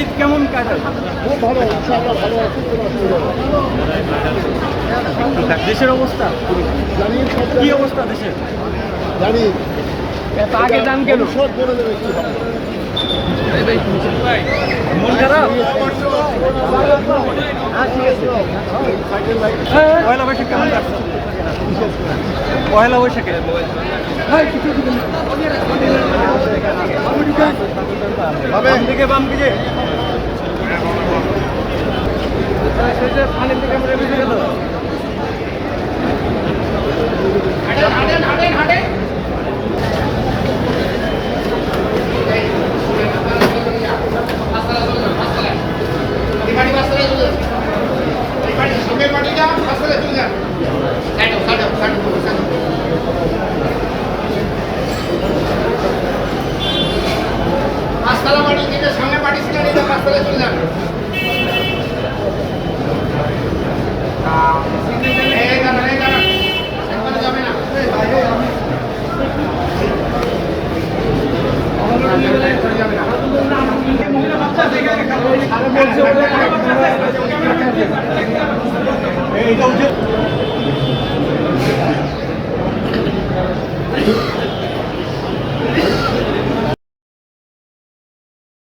ঈদ কেমন কাটাল খুব ভালো আছে দেশের অবস্থা? কি অবস্থা দেশের? জানি। আগে দাম কেন? সব বলে দেবে কি মন খারাপ? পয়লা বৈশাখ কেমন কাটছে পয়লা বৈশাখে? বাম দিকে বাম দিকে পাঁচতলা বাড়ি যেটা সামনে বাড়ি ছিল এটা পাঁচতলায় চলে যাবে এই দাঁড়ান, এই দাঁড়ান। যাবে না। এইটা উঠে